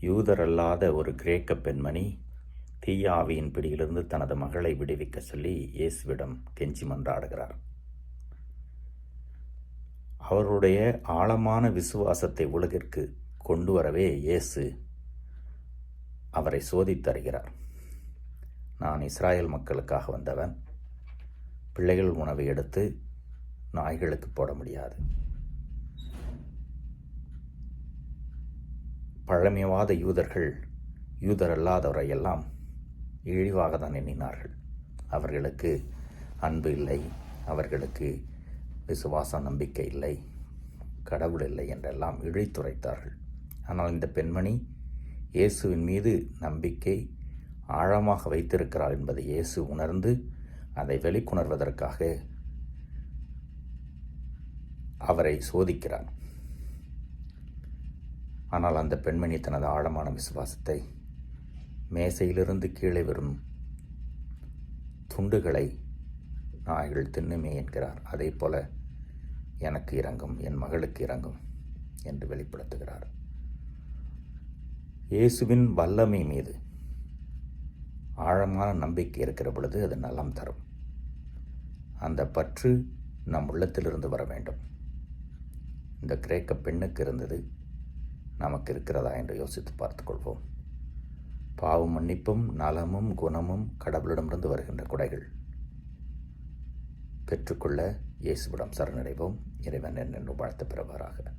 யூதரல்லாத ஒரு கிரேக்க பெண்மணி தீயாவியின் பிடியிலிருந்து தனது மகளை விடுவிக்க சொல்லி இயேசுவிடம் கெஞ்சி மன்றாடுகிறார். அவருடைய ஆழமான விசுவாசத்தை உலகிற்கு கொண்டு வரவே இயேசு அவரை சோதித்தருகிறார் நான் இஸ்ராயல் மக்களுக்காக வந்தவன். பிள்ளைகள் உணவை எடுத்து நாய்களுக்கு போட முடியாது. பழமைவாத யூதர்கள் யூதர் அல்லாதவரை எல்லாம் இழிவாக தான் எண்ணினார்கள். அவர்களுக்கு அன்பு இல்லை அவர்களுக்கு விசுவாச நம்பிக்கை இல்லை கடவுள் இல்லை என்றெல்லாம் இழித்துரைத்தார்கள். ஆனால் இந்த பெண்மணி இயேசுவின் மீது நம்பிக்கை ஆழமாக வைத்திருக்கிறாள் என்பதை இயேசு உணர்ந்து அதை வெளிக்கொணர்வதற்காக அவரை சோதிக்கிறார் ஆனால் அந்த பெண்மணி தனது ஆழமான விசுவாசத்தை மேசையிலிருந்து கீழே வரும் துண்டுகளை நாய்கள் தின்னுமே என்கிறார். அதே போல எனக்கு இறங்கும் என் மகளுக்கு இறங்கும் என்று வெளிப்படுத்துகிறார். இயேசுவின் வல்லமை மீது ஆழமான நம்பிக்கை இருக்கிற பொழுது அது நலம் தரும். அந்த பற்று நம் உள்ளத்திலிருந்து வர வேண்டும். இந்த கிரேக்க பெண்ணுக்கு இருந்தது நமக்கு இருக்கிறதா என்று யோசித்து பார்த்துக்கொள்வோம். பாவம் மன்னிப்பும் நலமும் குணமும் கடவுளிடமிருந்து வருகின்ற குடைகள். பெற்றுக்கொள்ள இயேசுவிடம் சரணடைவோம். இறைவன் என்று வாழ்த்து பெறுவாராக.